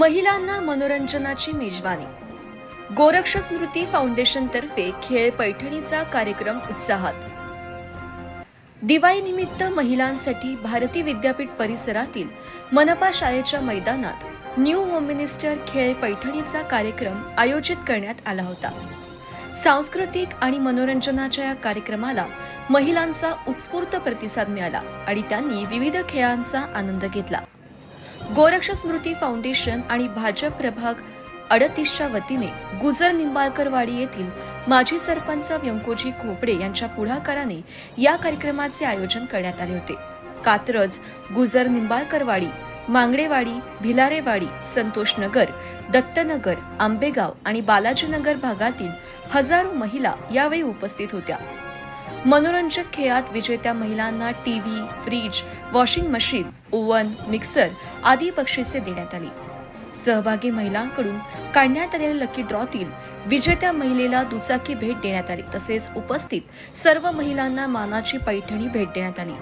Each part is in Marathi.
महिलांना मनोरंजनाची मेजवानी. गोरक्ष स्मृती फाउंडेशन तर्फे खेळ पैठणीचा कार्यक्रम उत्साहात. दिवाळीनिमित्त महिलांसाठी भारती विद्यापीठ परिसरातील मनपा शाळेच्या मैदानात न्यू होम मिनिस्टर खेळ पैठणीचा कार्यक्रम आयोजित करण्यात आला होता. सांस्कृतिक आणि मनोरंजनाच्या या कार्यक्रमाला महिलांचा उत्स्फूर्त प्रतिसाद मिळाला आणि त्यांनी विविध खेळांचा आनंद घेतला. गोरक्ष स्मृती फाउंडेशन आणि भाजप प्रभाग अडतीसच्या वतीने गुजर निंबाळकरवाडी येथील माजी सरपंच व्यंकोजी खोपडे यांच्या पुढाकाराने या कार्यक्रमाचे आयोजन करण्यात आले होते. कात्रज गुजर निंबाळकरवाडी मांगडेवाडी भिलारेवाडी संतोषनगर दत्तनगर आंबेगाव आणि बालाजीनगर भागातील हजारो महिला यावेळी उपस्थित होत्या. मनोरंजक खेळात विजेत्या महिलांना TV fridge washing machine oven mixer आदी बक्षिसे देण्यात आली. सहभागी महिलांकडून काढण्यात आलेल्या लकी ड्रॉतील विजेत्या महिलेला दुचाकी भेट देण्यात आली. तसेच उपस्थित सर्व महिलांना मानाची पैठणी भेट देण्यात आली.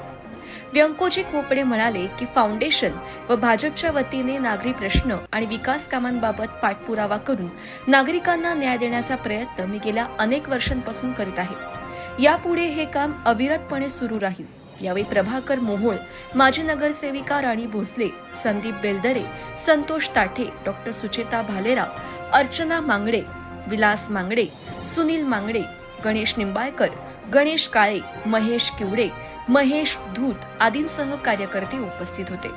व्यंकोजी खोपडे म्हणाले की फाउंडेशन व भाजपच्या वतीने नागरी प्रश्न आणि विकास कामांबाबत पाठपुरावा करून नागरिकांना न्याय देण्याचा प्रयत्न मी गेल्या अनेक वर्षांपासून करीत आहे. यापुढे हे काम अविरतपणे सुरू राहील. यावेळी प्रभाकर मोहोळ माजी नगरसेविका राणी भोसले संदीप बेलदरे संतोष ताठे डॉक्टर सुचेता भालेराव अर्चना मांगडे विलास मांगडे सुनील मांगडे गणेश निंबाळकर गणेश काळे महेश किवडे महेश धूत आदींसह कार्यकर्ते उपस्थित होते.